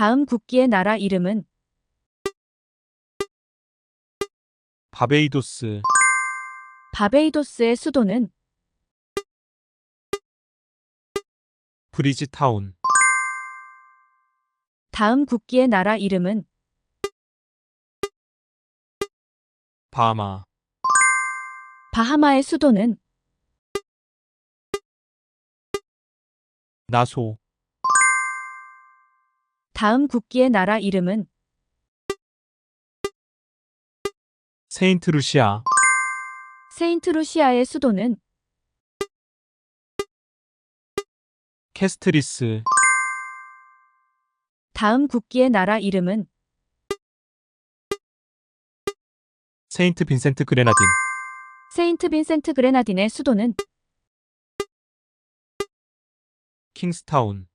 다음 국기의 나라 이름은? 바베이도스, 바베이도스의 수도는? 브리지타운, 다음 국기의 나라 이름은? 바하마, 바하마의 수도는? 나소, 다음 국기의 나라 이름은? 세인트 루시아, 세인트루시아의 수도는? 캐스트리스, 다음 국기의 나라 이름은? 세인트 빈센트 그레나딘, 세인트 빈센트 그레나딘의 수도는? 킹스타운,